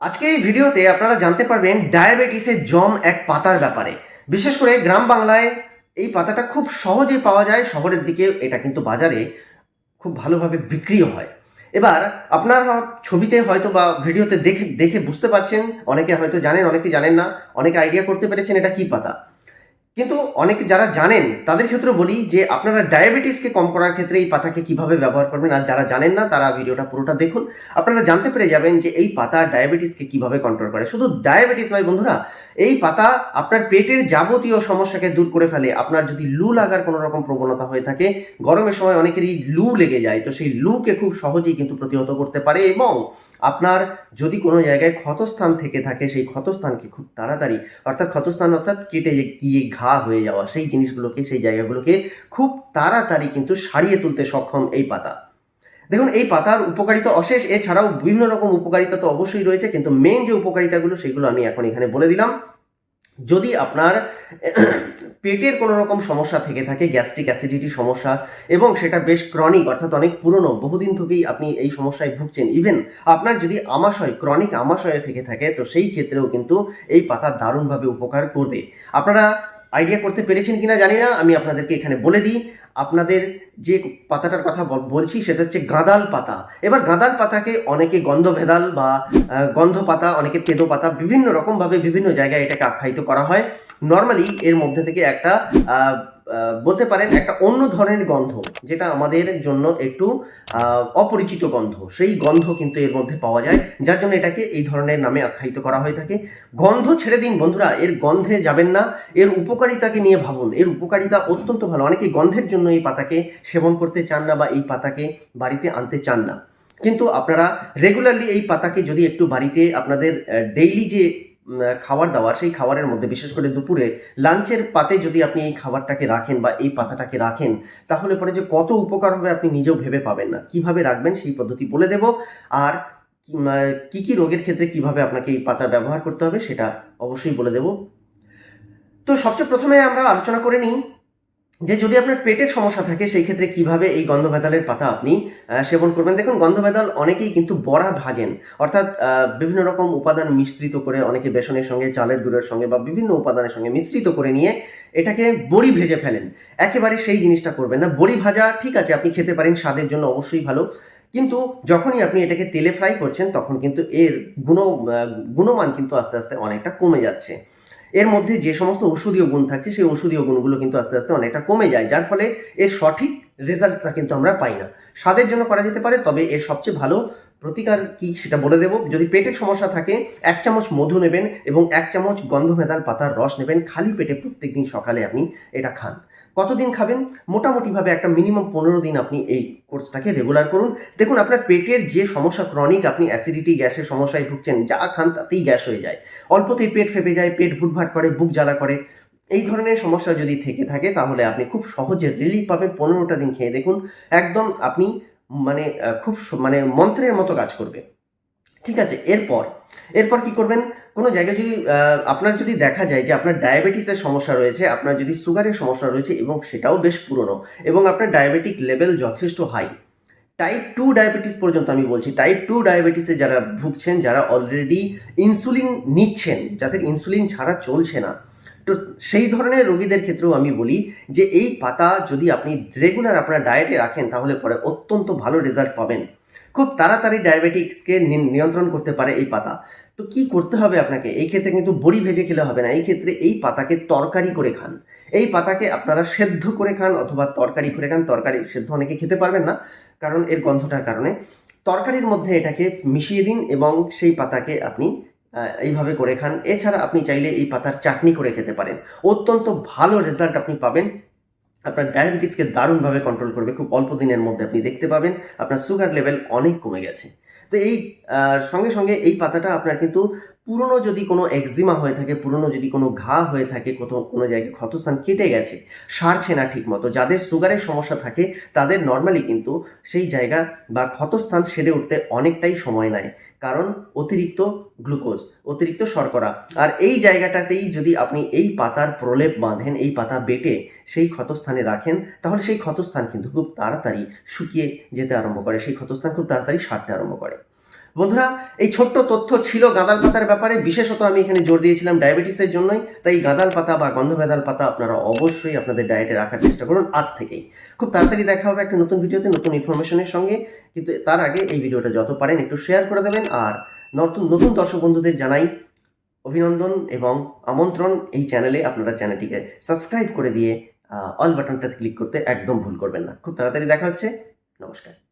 আজকে এই ভিডিওতে আপনারা জানতে পারবেন ডায়াবেটিসের জম এক পাতার ব্যাপারে। বিশেষ করে গ্রাম বাংলায় এই পাতাটা খুব সহজেই পাওয়া যায়, শহরের দিকে এটা কিন্তু বাজারে খুব ভালোভাবে বিক্রিও হয়। এবার আপনার ছবিতে হয়তো বা ভিডিওতে দেখে দেখে বুঝতে পারছেন, অনেকে হয়তো জানেন, অনেকে জানেন না, অনেকে আইডিয়া করতে পেরেছেন এটা কি পাতা। কিন্তু অনেকে যারা জানেন, তাদের ক্ষেত্রে বলি যে আপনারা ডায়াবেটিসকে কম করার ক্ষেত্রে এই পাতাকে কীভাবে ব্যবহার করবেন, আর যারা জানেন না, তারা ভিডিওটা পুরোটা দেখুন। আপনারা জানতে পেরে যাবেন যে এই পাতা ডায়াবেটিসকে কীভাবে কন্ট্রোল করে। শুধু ডায়াবেটিস নয় বন্ধুরা, এই পাতা আপনার পেটের যাবতীয় সমস্যাকে দূর করে ফেলে। আপনার যদি লু লাগার কোনো রকম প্রবণতা হয়ে থাকে, গরমের সময় অনেকেরই লু লেগে যায়। তো সেই লুকে খুব সহজেই কিন্তু প্রতিহত করতে পারে এবং আপনার যদি কোনো জায়গায় ক্ষতস্থান থেকে থাকে, সেই ক্ষতস্থানকে খুব তাড়াতাড়ি, অর্থাৎ ক্ষতস্থান অর্থাৎ কেটে গিয়ে ঘা হয়ে যাওয়া, সেই জিনিসগুলোকে, সেই জায়গাগুলোকে খুব তাড়াতাড়ি কিন্তু সারিয়ে তুলতে সক্ষম এই পাতা। দেখুন, এই পাতার উপকারিতা অশেষ, এছাড়াও বিভিন্ন রকম উপকারিতা তো অবশ্যই রয়েছে, কিন্তু মেন যে উপকারিতাগুলো, সেগুলো আমি এখন এখানে বলে দিলাম। যদি আপনার পেটের কোনো রকম সমস্যা থেকে থাকে, গ্যাস্ট্রিক অ্যাসিডিটির সমস্যা, এবং সেটা বেশ ক্রনিক অর্থাৎ অনেক পুরনো, বহুদিন থেকেই আপনি এই সমস্যায় ভুগছেন ইভেন আপনার যদি আমাশয় ক্রনিক আমাশয় থেকে থাকে, তো সেই ক্ষেত্রেও কিন্তু এই পাতা দারুণভাবে উপকার করবে। আপনারা আইডিয়া করতে পেরেছেন কিনা জানি না, আমি আপনাদেরকে এখানে বলে দিই। আপনাদের যে পাতাটার কথা বলছি সেটা হচ্ছে গাঁদাল পাতা। এবার গাঁদাল পাতাকে অনেকে গন্ধ ভেদাল বা গন্ধ পাতা অনেকে পেদো পাতা বিভিন্ন রকমভাবে বিভিন্ন জায়গায় এটাকে আখ্যায়িত করা হয়। নর্মালি এর মধ্যে থেকে একটা বলতে পারেন একটা অন্য ধরনের গন্ধ, যেটা আমাদের জন্য একটু অপরিচিত গন্ধ। সেই গন্ধ কিন্তু এর মধ্যে পাওয়া যায়, যার জন্য এটাকে এই ধরনের নামে আখ্যায়িত করা হয়ে থাকে। গন্ধ ছেড়ে দিন, বন্ধুরা, এর গন্ধে যাবেন না, এর উপকারিতাকে নিয়ে ভাবুন। এর উপকারিতা অত্যন্ত ভালো, অনেকে গন্ধের জন্য এই পাতাকে সেবন করতে চান না বা এই পাতাকে বাড়িতে আনতে চান না। কিন্তু আপনারা রেগুলারলি এই পাতাকে যদি একটু বাড়িতে আপনাদের ডেইলি যে খাবার দাবার, সেই খাবারের মধ্যে, বিশেষ করে দুপুরে, লাঞ্চের পাতে যদি আপনি এই খাবারটাকে রাখেন বা এই পাতাটাকে রাখেন, তাহলে পরে যে কত উপকার হবে আপনি নিজেও ভেবে পাবেন না। কীভাবে রাখবেন সেই পদ্ধতি বলে দেব। আর কি কি রোগের ক্ষেত্রে কীভাবে আপনাকে এই পাতা ব্যবহার করতে হবে সেটা অবশ্যই বলে দেব। তো সবচেয়ে প্রথমে আমরা আলোচনা করে নিই যে যদি আপনার পেটের সমস্যা থাকে, সেই ক্ষেত্রে কীভাবে এই গন্ধভেদালের পাতা আপনি সেবন করবেন? দেখুন গন্ধভেদাল অনেকেই কিন্তু বড়া ভাজেন। অর্থাৎ বিভিন্ন রকম উপাদান মিশ্রিত করে অনেকে বেসনের সঙ্গে, চালের গুঁড়োর সঙ্গে বা বিভিন্ন উপাদানের সঙ্গে মিশ্রিত করে নিয়ে এটাকে বড়ি ভেজে ফেলেন। একেবারে সেই জিনিসটা করবেন না। বড়ি ভাজা ঠিক আছে, আপনি খেতে পারেন, স্বাদের জন্য অবশ্যই ভালো। কিন্তু যখনই আপনি এটাকে তেলে ফ্রাই করছেন, তখন কিন্তু এর গুণ গুণমান কিন্তু আস্তে আস্তে অনেকটা কমে যাচ্ছে। এর মধ্যে যে সমস্ত ঔষধীয় গুণ থাকছে, সেই ঔষধীয় গুণগুলো কিন্তু আস্তে আস্তে অনেকটা কমে যায়, যার ফলে এর সঠিক রেজাল্টটা কিন্তু আমরা পাই না। স্বাদের জন্য করা যেতে পারে, তবে এর সবচেয়ে ভালো প্রতিকার কি সেটা বলে দেব। যদি পেটের সমস্যা থাকে, এক চামচ মধু নেবেন এবং এক চামচ গন্ধভেদাল পাতার রস নেবেন, খালি পেটে প্রত্যেকদিন সকালে আপনি এটা খান। কতদিন খাবেন? মোটামুটিভাবে একটা মিনিমাম পনেরো দিন আপনি এই কোর্সটাকে রেগুলার করুন। দেখুন, আপনার পেটের যে সমস্যা ক্রনিক আপনি অ্যাসিডিটি গ্যাসের সমস্যায় ভুগছেন, যা খান তাতেই গ্যাস হয়ে যায়। অল্পতেই পেট ফেপে যায়, পেট ভুটভাট করে, বুক জ্বালা করে। এই ধরনের সমস্যা যদি থেকে থাকে, তাহলে আপনি খুব সহজে রিলিফ পাবেন পনেরোটা দিন খেয়ে দেখুন। একদম আপনি মানে খুব মানে মন্ত্রের মতো কাজ করবে ঠিক আছে, এরপর এরপর কি করবেন? কোনো জায়গায় যদি আপনার যদি দেখা যায় যে আপনার ডায়াবেটিসের সমস্যা রয়েছে, আপনার যদি সুগারের সমস্যা রয়েছে এবং সেটাও বেশ পুরনো এবং আপনার ডায়াবেটিক লেভেল যথেষ্ট হাই। টাইপ টু ডায়াবেটিস পর্যন্ত আমি বলছি টাইপ টু ডায়াবেটিসে যারা ভুগছেন, যারা অলরেডি ইনসুলিন নিচ্ছেন, যাদের ইনসুলিন ছাড়া চলছে না, তো সেই ধরনের রোগীদের ক্ষেত্রেও আমি বলি যে এই পাতা যদি আপনি রেগুলার আপনার ডায়েটে রাখেন, তাহলে পরে অত্যন্ত ভালো রেজাল্ট পাবেন। খুব তাড়াতাড়ি ডায়াবেটিক্সকে নিয়ন্ত্রণ করতে পারে এই পাতা। তো কি করতে হবে আপনাকে? এই ক্ষেত্রে কিন্তু বড়ি ভেজে খেলে হবে না। এই ক্ষেত্রে এই পাতাকে তরকারি করে খান। এই পাতাকে আপনারা সেদ্ধ করে খান অথবা তরকারি করে খান। তরকারি সেদ্ধ অনেকে খেতে পারবেন না, কারণ এর গন্ধটার কারণে। তরকারির মধ্যে এটাকে মিশিয়ে দিন এবং সেই পাতাকে আপনি এইভাবে করে খান। এছাড়া আপনি চাইলে এই পাতার চাটনি করে খেতে পারেন। অত্যন্ত ভালো রেজাল্ট আপনি পাবেন। আপনার ডায়াবেটিসকে দারুণভাবে কন্ট্রোল করবে। খুব অল্প দিনের মধ্যে আপনি দেখতে পাবেন। আপনার সুগার লেভেল অনেক কমে গেছে। তো এই সঙ্গে সঙ্গে এই পাতাটা আপনার কিন্তু পুরনো যদি কোনো একজিমা হয়ে থাকে, পুরনো যদি কোনো ঘা হয়ে থাকে, কোথাও কোনো জায়গায় ক্ষতস্থান কেটে গেছে, সারছে না ঠিক মতো যাদের সুগারের সমস্যা থাকে, তাদের নর্মালি কিন্তু সেই জায়গা বা ক্ষতস্থান সেরে উঠতে অনেকটাই সময় নেয়। কারণ অতিরিক্ত গ্লুকোজ অতিরিক্ত শর্করা, আর এই জায়গাটাতেই যদি আপনি এই পাতার প্রলেপ বাঁধেন, এই পাতা বেটে সেই ক্ষতস্থানে রাখেন, তাহলে সেই ক্ষতস্থান কিন্তু খুব তাড়াতাড়ি শুকিয়ে যেতে আরম্ভ করে, সেই ক্ষতস্থান খুব তাড়াতাড়ি সারতে আরম্ভ করে। বন্ধুরা, এই ছোট্ট তথ্য ছিল গাঁদাল পাতার ব্যাপারে। বিশেষত আমি এখানে জোর দিয়েছিলাম ডায়াবেটিসের জন্যই। তাই গাঁদাল পাতা বা গন্ধভেদাল পাতা আপনারা অবশ্যই আপনাদের ডায়েটে রাখার চেষ্টা করুন আজ থেকেই। খুব তাড়াতাড়ি দেখা হবে একটা নতুন ভিডিওতে, নতুন ইনফরমেশনের সঙ্গে। কিন্তু তার আগে এই ভিডিওটা যত পারেন একটু শেয়ার করে দেবেন। আর নতুন নতুন দর্শক বন্ধুদের জানাই অভিনন্দন এবং আমন্ত্রণ এই চ্যানেলে আপনারা চ্যানেলটিকে সাবস্ক্রাইব করে দিয়ে অল বাটনটাতে ক্লিক করতে একদম ভুল করবেন না। খুব তাড়াতাড়ি দেখা হচ্ছে। নমস্কার।